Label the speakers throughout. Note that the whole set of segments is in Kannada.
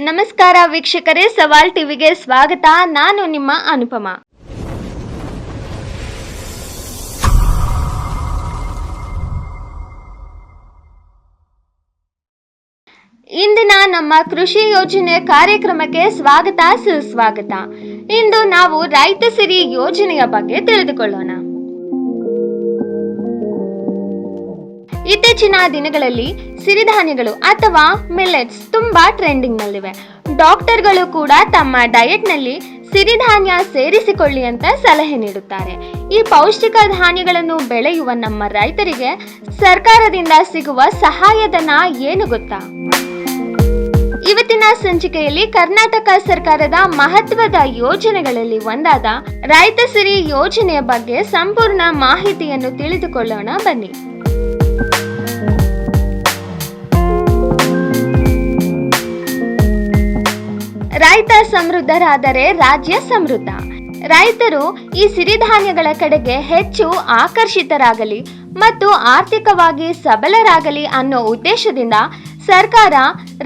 Speaker 1: ನಮಸ್ಕಾರ ವೀಕ್ಷಕರೇ, ಸವಾಲ್ ಟಿವಿಗೆ ಸ್ವಾಗತ. ನಾನು ನಿಮ್ಮ ಅನುಪಮ. ಇಂದಿನ ನಮ್ಮ ಕೃಷಿ ಯೋಜನೆ ಕಾರ್ಯಕ್ರಮಕ್ಕೆ ಸ್ವಾಗತ, ಸುಸ್ವಾಗತ. ಇಂದು ನಾವು ರೈತ ಸಿರಿ ಯೋಜನೆಯ ಬಗ್ಗೆ ತಿಳಿದುಕೊಳ್ಳೋಣ. ಇತ್ತೀಚಿನ ದಿನಗಳಲ್ಲಿ ಸಿರಿಧಾನ್ಯಗಳು ಅಥವಾ ಮಿಲೆಟ್ಸ್ ತುಂಬಾ ಟ್ರೆಂಡಿಂಗ್ ನಲ್ಲಿವೆ ಡಾಕ್ಟರ್ಗಳು ಕೂಡ ತಮ್ಮ ಡಯಟ್ನಲ್ಲಿ ಸಿರಿಧಾನ್ಯ ಸೇರಿಸಿಕೊಳ್ಳಿ ಅಂತ ಸಲಹೆ ನೀಡುತ್ತಾರೆ. ಈ ಪೌಷ್ಟಿಕ ಧಾನ್ಯಗಳನ್ನು ಬೆಳೆಯುವ ನಮ್ಮ ರೈತರಿಗೆ ಸರ್ಕಾರದಿಂದ ಸಿಗುವ ಸಹಾಯಧನ ಏನು ಗೊತ್ತಾ? ಇವತ್ತಿನ ಸಂಚಿಕೆಯಲ್ಲಿ ಕರ್ನಾಟಕ ಸರ್ಕಾರದ ಮಹತ್ವದ ಯೋಜನೆಗಳಲ್ಲಿ ಒಂದಾದ ರೈತ ಸಿರಿ ಯೋಜನೆಯ ಬಗ್ಗೆ ಸಂಪೂರ್ಣ ಮಾಹಿತಿಯನ್ನು ತಿಳಿದುಕೊಳ್ಳೋಣ ಬನ್ನಿ. ರೈತ ಸಮೃದ್ಧರಾದರೆ ರಾಜ್ಯ ಸಮೃದ್ಧ. ರೈತರು ಈ ಸಿರಿಧಾನ್ಯಗಳ ಕಡೆಗೆ ಹೆಚ್ಚು ಆಕರ್ಷಿತರಾಗಲಿ ಮತ್ತು ಆರ್ಥಿಕವಾಗಿ ಸಬಲರಾಗಲಿ ಅನ್ನೋ ಉದ್ದೇಶದಿಂದ ಸರ್ಕಾರ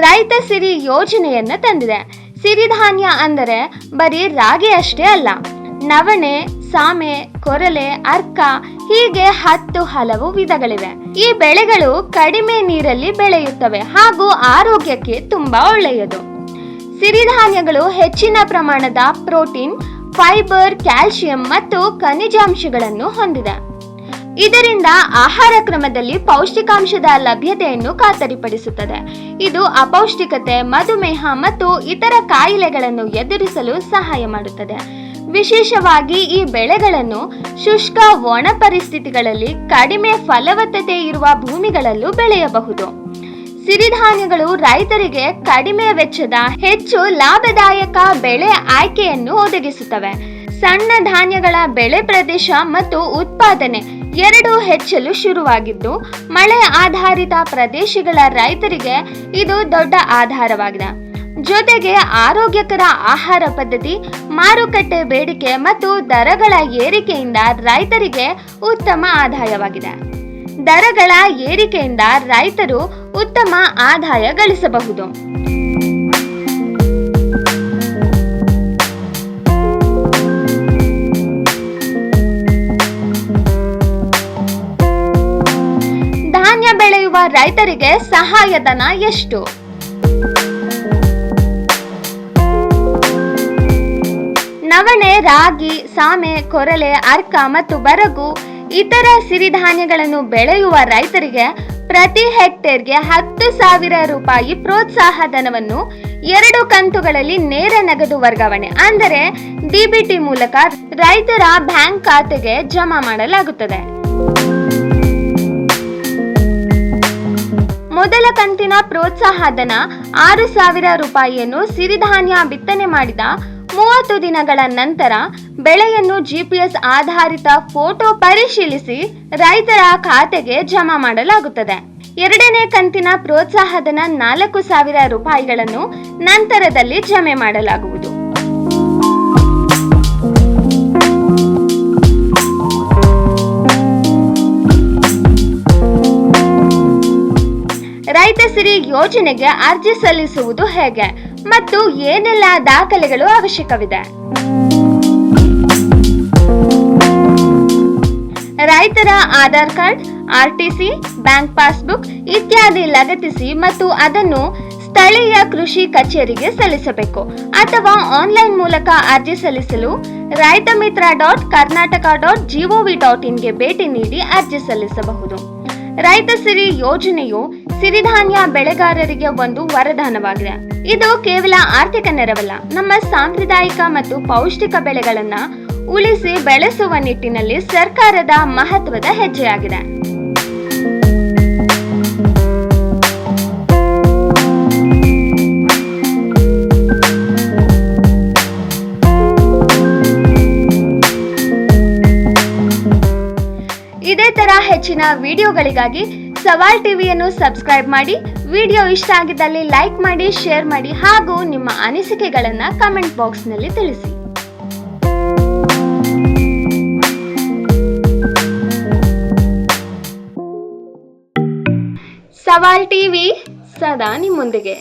Speaker 1: ರೈತ ಸಿರಿ ಯೋಜನೆಯನ್ನು ತಂದಿದೆ. ಸಿರಿಧಾನ್ಯ ಅಂದರೆ ಬರೀ ರಾಗಿ ಅಷ್ಟೇ ಅಲ್ಲ, ನವಣೆ, ಸಾಮೆ, ಕೊರಲೆ, ಅರ್ಕ, ಹೀಗೆ ಹತ್ತು ಹಲವು ವಿಧಗಳಿವೆ. ಈ ಬೆಳೆಗಳು ಕಡಿಮೆ ನೀರಲ್ಲಿ ಬೆಳೆಯುತ್ತವೆ ಹಾಗೂ ಆರೋಗ್ಯಕ್ಕೆ ತುಂಬಾ ಒಳ್ಳೆಯದು. ಸಿರಿಧಾನ್ಯಗಳು ಹೆಚ್ಚಿನ ಪ್ರಮಾಣದ ಪ್ರೋಟೀನ್, ಫೈಬರ್ ಕ್ಯಾಲ್ಸಿಯಂ ಮತ್ತು ಖನಿಜಾಂಶಗಳನ್ನು ಹೊಂದಿದೆ ಇದರಿಂದ ಆಹಾರ ಕ್ರಮದಲ್ಲಿ ಪೌಷ್ಟಿಕಾಂಶದ ಲಭ್ಯತೆಯನ್ನು ಖಾತರಿಪಡಿಸುತ್ತದೆ. ಇದು ಅಪೌಷ್ಟಿಕತೆ, ಮಧುಮೇಹ ಮತ್ತು ಇತರ ಕಾಯಿಲೆಗಳನ್ನು ಎದುರಿಸಲು ಸಹಾಯ ಮಾಡುತ್ತದೆ. ವಿಶೇಷವಾಗಿ ಈ ಬೆಳೆಗಳನ್ನು ಶುಷ್ಕ ಒಣ ಪರಿಸ್ಥಿತಿಗಳಲ್ಲಿ ಕಡಿಮೆ ಫಲವತ್ತತೆ ಇರುವ ಭೂಮಿಗಳಲ್ಲೂ ಬೆಳೆಯಬಹುದು. ಸಿರಿಧಾನ್ಯಗಳು ರೈತರಿಗೆ ಕಡಿಮೆ ವೆಚ್ಚದ ಹೆಚ್ಚು ಲಾಭದಾಯಕ ಬೆಳೆ ಆಯ್ಕೆಯನ್ನು ಒದಗಿಸುತ್ತವೆ. ಸಣ್ಣ ಧಾನ್ಯಗಳ ಬೆಳೆ ಪ್ರದೇಶ ಮತ್ತು ಉತ್ಪಾದನೆ ಎರಡೂ ಹೆಚ್ಚಲು ಶುರುವಾಗಿದ್ದು, ಮಳೆ ಆಧಾರಿತ ಪ್ರದೇಶಗಳ ರೈತರಿಗೆ ಇದು ದೊಡ್ಡ ಆಧಾರವಾಗಿದೆ. ಜೊತೆಗೆ ಆರೋಗ್ಯಕರ ಆಹಾರ ಪದ್ಧತಿ, ಮಾರುಕಟ್ಟೆ ಬೇಡಿಕೆ ಮತ್ತು ದರಗಳ ಏರಿಕೆಯಿಂದ ರೈತರಿಗೆ ಉತ್ತಮ ಆದಾಯವಾಗಿದೆ. ದರಗಳ ಏರಿಕೆಯಿಂದ ರೈತರು ಉತ್ತಮ ಆದಾಯ ಗಳಿಸಬಹುದು. ಧಾನ್ಯ ಬೆಳೆಯುವ ರೈತರಿಗೆ ಸಹಾಯಧನ ಎಷ್ಟು? ನವಣೆ, ರಾಗಿ, ಸಾಮೆ, ಕೊರಲೆ, ಅರ್ಕ ಮತ್ತು ಬರಗು ಇತರ ಸಿರಿಧಾನ್ಯಗಳನ್ನು ಬೆಳೆಯುವ ರೈತರಿಗೆ ಪ್ರತಿ ಹೆಕ್ಟೇರ್ಗೆ ಹತ್ತು ಸಾವಿರ ರೂಪಾಯಿ ಪ್ರೋತ್ಸಾಹ ಧನವನ್ನು ಎರಡು ಕಂತುಗಳಲ್ಲಿ ನೇರ ನಗದು ವರ್ಗಾವಣೆ, ಅಂದರೆ ಡಿಬಿಟಿ ಮೂಲಕ ರೈತರ ಬ್ಯಾಂಕ್ ಖಾತೆಗೆ ಜಮಾ ಮಾಡಲಾಗುತ್ತದೆ. ಮೊದಲ ಕಂತಿನ ಪ್ರೋತ್ಸಾಹ ಧನ ಆರು ಸಾವಿರ ರೂಪಾಯಿಯನ್ನು ಸಿರಿಧಾನ್ಯ ಬಿತ್ತನೆ ಮಾಡಿದ ಮೂವತ್ತು ದಿನಗಳ ನಂತರ ಬೆಳೆಯನ್ನು ಜಿಪಿಎಸ್ ಆಧಾರಿತ ಫೋಟೋ ಪರಿಶೀಲಿಸಿ ರೈತರ ಖಾತೆಗೆ ಜಮಾ ಮಾಡಲಾಗುತ್ತದೆ. ಎರಡನೇ ಕಂತಿನ ಪ್ರೋತ್ಸಾಹಧನ ನಾಲ್ಕು ಸಾವಿರ ರೂಪಾಯಿಗಳನ್ನು ನಂತರದಲ್ಲಿ ಜಮೆ ಮಾಡಲಾಗುವುದು. ರೈತ ಸಿರಿ ಯೋಜನೆಗೆ ಅರ್ಜಿ ಸಲ್ಲಿಸುವುದು ಹೇಗೆ? ಮತ್ತು ಏನೆಲ್ಲ ದಾಖಲೆಗಳು ಅವಶ್ಯಕವಿದೆ? ರೈತರ Aadhaar card RTC bank passbook ಇತ್ಯಾದಿ ಲಗತ್ತಿಸಿ ಮತ್ತು ಅದನ್ನು ಸ್ಥಳೀಯ ಕೃಷಿ ಕಚೇರಿಗೆ ಸಲ್ಲಿಸಬೇಕು ಅಥವಾ ಆನ್ಲೈನ್ ಮೂಲಕ ಅರ್ಜಿ ಸಲ್ಲಿಸಲು Raitha Mitra dot Karnataka dot G O V dot ಇನ್ಗೆ ಭೇಟಿ ನೀಡಿ ಅರ್ಜಿ ಸಲ್ಲಿಸಬಹುದು. ರೈತ ಸಿರಿ ಯೋಜನೆಯು ಸಿರಿಧಾನ್ಯ ಬೆಳೆಗಾರರಿಗೆ ಒಂದು ವರದಾನವಾಗಿದೆ. ಇದು ಕೇವಲ ಆರ್ಥಿಕ ನೆರವಲ್ಲ, ನಮ್ಮ ಸಾಂಪ್ರದಾಯಿಕ ಮತ್ತು ಪೌಷ್ಟಿಕ ಬೆಳೆಗಳನ್ನ ಉಳಿಸಿ ಬೆಳೆಸುವ ನಿಟ್ಟಿನಲ್ಲಿ ಸರ್ಕಾರದ ಮಹತ್ವದ ಹೆಜ್ಜೆಯಾಗಿದೆ. ಇದೇ ತರ ಹೆಚ್ಚಿನ ವಿಡಿಯೋಗಳಿಗಾಗಿ ಸವಾಲ್ ಟಿವಿಯನ್ನು ಸಬ್ಸ್ಕ್ರೈಬ್ ಮಾಡಿ, ವಿಡಿಯೋ ಇಷ್ಟ ಆಗಿದ್ದಲ್ಲಿ ಲೈಕ್ ಮಾಡಿ, ಶೇರ್ ಮಾಡಿ ಹಾಗೂ ನಿಮ್ಮ ಅನಿಸಿಕೆಗಳನ್ನು ಕಮೆಂಟ್ ಬಾಕ್ಸ್ನಲ್ಲಿ ತಿಳಿಸಿ. ಸವಾಲ್ ಟಿವಿ ಸದಾ ನಿಮ್ಮೊಂದಿಗೆ.